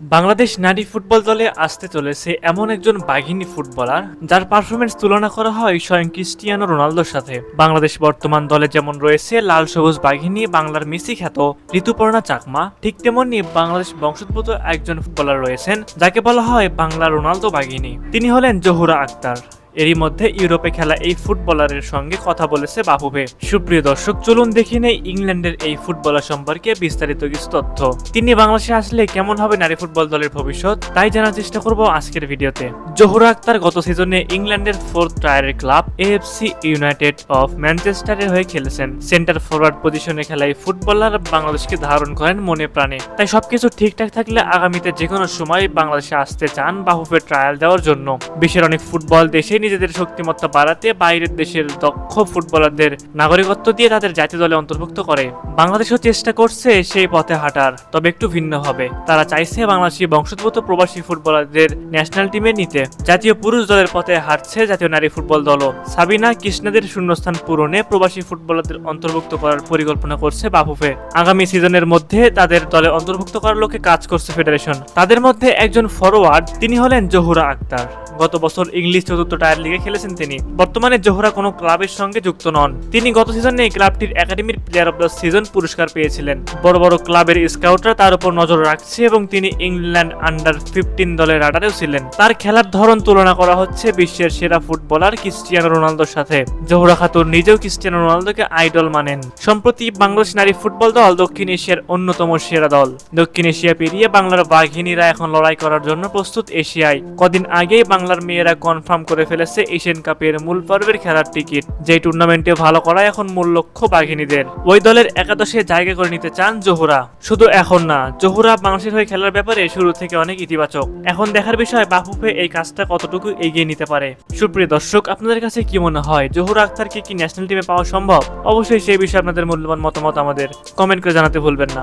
বাংলাদেশ নারী ফুটবল দলে আসতে চলেছে এমন একজন বাঘিনী ফুটবলার, যার পারফরমেন্স তুলনা করা হয় স্বয়ং ক্রিস্টিয়ানো রোনালদোর সাথে। বাংলাদেশ বর্তমান দলে যেমন রয়েছে লাল সবুজ বাঘিনী, বাংলার মিসি খ্যাত ঋতুপর্ণা চাকমা, ঠিক তেমনি বাংলাদেশ বংশোদ্ভূত একজন ফুটবলার রয়েছেন, যাকে বলা হয় বাংলা রোনালদো বাঘিনী। তিনি হলেন জহুরা আক্তার। এরই মধ্যে ইউরোপে খেলা এই ফুটবলারের সঙ্গে কথা বলেছে বাফুফে সুপ্রিয় দর্শক, চলুন দেখি নেই ইংল্যান্ডের এই ফুটবলার সম্পর্কে বিস্তারিত কিছু তথ্য। তিনি বাংলাদেশে আসলে কেমন হবে নারী ফুটবল দলের ভবিষ্যৎ, তাই জানার চেষ্টা করব আজকের ভিডিওতে। জহুরা আক্তার গত সিজনে ইংল্যান্ডের ফোর্থ টায়ারের ক্লাব এএফসি ইউনাইটেড অফ ম্যানচেস্টারের হয়ে খেলেছেন। সেন্টার ফরওয়ার্ড পজিশনে খেলা এই ফুটবলার বাংলাদেশকে ধারণ করেন মনে প্রাণে। তাই সবকিছু ঠিকঠাক থাকলে আগামীতে যে কোনো সময় বাংলাদেশে আসতে চান বাহুফে ট্রায়াল দেওয়ার জন্য। বিশ্বের অনেক ফুটবল দেশে নিজেদের শক্তিমত্তা বাড়াতে বাইরের দেশের দক্ষ ফুটবলারদের নাগরিকত্ব দিয়ে তাদের জাতীয় দলে অন্তর্ভুক্ত করে। বাংলাদেশও চেষ্টা করছে সেই পথে হাঁটার, তবে একটু ভিন্ন হবে। তারা চাইছে বাংলাদেশি বংশোদ্ভূত প্রবাসী ফুটবলারদের ন্যাশনাল টিমে নিতে। জাতীয় পুরুষ দলের পথে হাঁটছে জাতীয় নারী ফুটবল দলও। সাবিনা কৃষ্ণাদের শূন্যস্থান পূরণে প্রবাসী ফুটবলারদের অন্তর্ভুক্ত করার পরিকল্পনা করছে বাফুফে। আগামী সিজনের মধ্যে তাদের দলে অন্তর্ভুক্ত করার লক্ষ্যে কাজ করছে ফেডারেশন। তাদের মধ্যে একজন ফরওয়ার্ড তিনি হলেন জহুরা আক্তার। গত বছর ইংলিশ চতুর্থ টায়ার লিগে খেলেছেন তিনি। বর্তমানে জোহরা কোনো ক্লাবের সঙ্গে যুক্ত নন। তিনি গত সিজনে এই ক্লাবটির একাডেমির প্লেয়ার অফ দ্য সিজন পুরস্কার পেয়েছিলেন। বড় বড় ক্লাবের স্কাউটরা তার উপর নজর রাখছে এবং তিনি ইংল্যান্ড আন্ডার ফিফটিন দলের রাডারেও ছিলেন। তার খেলার ধরন তুলনা করা হচ্ছে বিশ্বের সেরা ফুটবলার ক্রিস্টিয়ানো রোনালদোর সাথে। জোহরা খাতুন নিজেও ক্রিস্টিয়ানো রোনালদোকে আইডল মানেন। সম্প্রতি বাংলাদেশ নারী ফুটবল দল দক্ষিণ এশিয়ার অন্যতম সেরা দল। দক্ষিণ এশিয়া পেরিয়ে বাংলার বাঘিনীরা এখন লড়াই করার জন্য প্রস্তুত এশিয়ায়। কদিন আগেই বাংলার মেয়েরা কনফার্ম করে ফেলেছে এশিয়ান কাপের মূল পর্বের খেলার টিকিট। যে টুর্নামেন্টে ভালো করা এখন মূল লক্ষ্য বাঘিনীদের। ওই দলের একাদশে জায়গা করে নিতে চান জহুরা। শুধু এখন না, জহুরা বাংলাদেশের হয়ে খেলার ব্যাপারে শুরু থেকে অনেক ইতিবাচক। এখন দেখার বিষয় বাফুফে এই কাজটা কতটুকু এগিয়ে নিতে পারে। সুপ্রিয় দর্শক, আপনাদের কাছে কি মনে হয়, জহুরা আক্তারকে কি ন্যাশনাল টিমে পাওয়া সম্ভব? অবশ্যই সেই বিষয়ে আপনাদের মূল্যবান মতামত আমাদের কমেন্ট করে জানাতে ভুলবেন না।